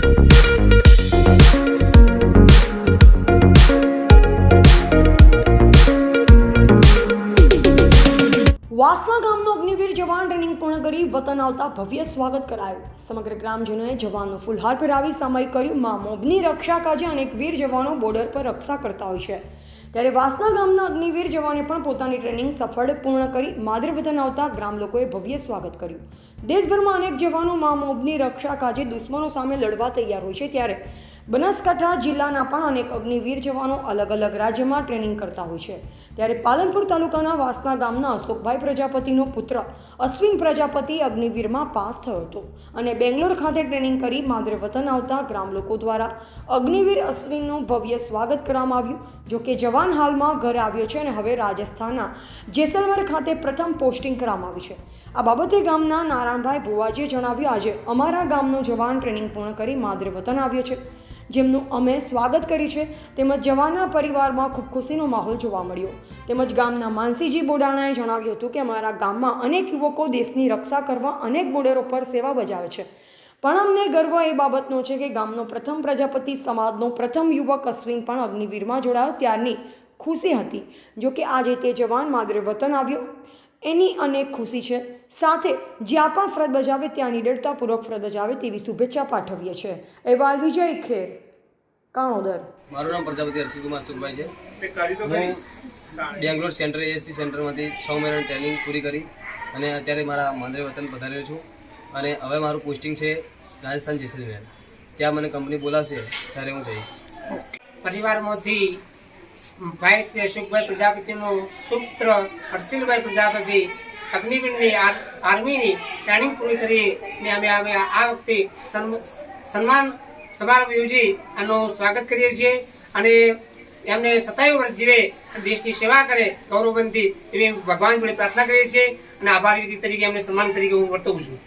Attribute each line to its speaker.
Speaker 1: વાસના ગામનો અગ્નિવીર જવાન ટ્રેનિંગ પૂર્ણ કરી વતન આવતા ભવ્ય સ્વાગત કરાયું. સમગ્ર ગ્રામજનોએ જવાનનો ફુલહાર પહેરાવી સામાયિક કર્યું. મા મોબની રક્ષા કાજે અનેક વીર જવાનો બોર્ડર પર રક્ષા કરતા હોય છે. ત્યારે વાસના ગામના અગ્નિવીર જવાને પણ પોતાની ટ્રેનિંગ સફળ પૂર્ણ કરી માદરે વતન આવતા ગ્રામ લોકોએ ભવ્ય સ્વાગત કર્યું. દેશભરમાં અનેક જવાનો મા મોબની રક્ષા કાજે દુશ્મનો સામે લડવા તૈયાર હોય છે ત્યારે બનાસકાંઠા જિલ્લાના પણ અનેક અગ્નિવીર જવાનો અલગ અલગ રાજ્યમાં ટ્રેનિંગ કરતા હોય છે. ત્યારે પાલનપુર તાલુકાના વાસના ગામના અશોકભાઈ પ્રજાપતિનો પુત્ર અશ્વિન પ્રજાપતિ અગ્નિવીરમાં પાસ થયો હતો અને બેંગ્લોર ખાતે ટ્રેનિંગ કરી માદરે વતન આવતા ગ્રામ લોકો દ્વારા અગ્નિવીર અશ્વિનનું ભવ્ય સ્વાગત કરવામાં આવ્યું, જો કે જવાન હાલમાં ઘરે આવ્યો છે અને હવે રાજસ્થાનના જેસલમેર ખાતે પ્રથમ પોસ્ટિંગ કરવામાં આવી છે. આ બાબતે ગામના નારાયણભાઈ ભુવાજીએ જણાવ્યું, આજે અમારા ગામનો જવાન ટ્રેનિંગ પૂર્ણ કરી માદરે વતન આવ્યો છે. જેમનું અમે સ્વાગત કર્યું છે, તેમજ જવાનના પરિવારમાં ખૂબ ખુશીનો માહોલ જોવા મળ્યો. તેમજ ગામના માનસીજી બોડાણાએ જણાવ્યું હતું કે, અમારા ગામમાં અનેક યુવકો દેશની રક્ષા કરવા અનેક બોર્ડરો પર સેવા બજાવે છે. પણ અમને ગર્વ એ બાબતનો છે કે, ગામનો પ્રથમ પ્રજાપતિ સમાજનો પ્રથમ યુવક અશ્વિન પણ અગ્નિવીરમાં જોડાયો. ત્યારની ખુશી હતી. જો કે આજે તે જવાન માદરે વતન આવ્યો. એની અનેક ખુશી છે. સાથે જ્યાં પણ ફરજ બજાવે ત્યાં નિડરતાપૂર્વક ફરજ બજાવે તેવી શુભેચ્છા પાઠવીએ છીએ. અહેવાલ વિજય ખેર કાણોદર.
Speaker 2: મારું નામ પ્રજાપતિ હર્ષિકુમાર સુખભાઈ છે. હું બેંગ્લોર સેન્ટ્રલ એએસસી સેન્ટરમાંથી છ મહિનાની ટ્રેનિંગ પૂરી કરી અને અત્યારે મારા માદરે વતન પધાર્યો છું. અને હવે મારું પોસ્ટિંગ છે રાજસ્થાન જેસલમેર. ત્યાં મને કંપની બોલાવશે ત્યારે હું જઈશ.
Speaker 3: પરિવારમાંથી ભાઈ શ્રી અશોકભાઈ પ્રજાપતિનું સૂત્ર, હર્ષિલભાઈ પ્રજાપતિ, અગ્નિવીરની આર- આર્મીની ટ્રેનિંગ પૂરી કરી ને અમે અમે આ વખતે સન્માન સમારંભ યોજી એનું સ્વાગત કરીએ છીએ અને એમને સતાવી વર્ષ જીવે દેશની સેવા કરે ગૌરવબંધી એવી ભગવાન જોડે પ્રાર્થના કરીએ છીએ અને આભાર વ્યક્તિ તરીકે એમને સન્માન તરીકે હું વર્તવું છું.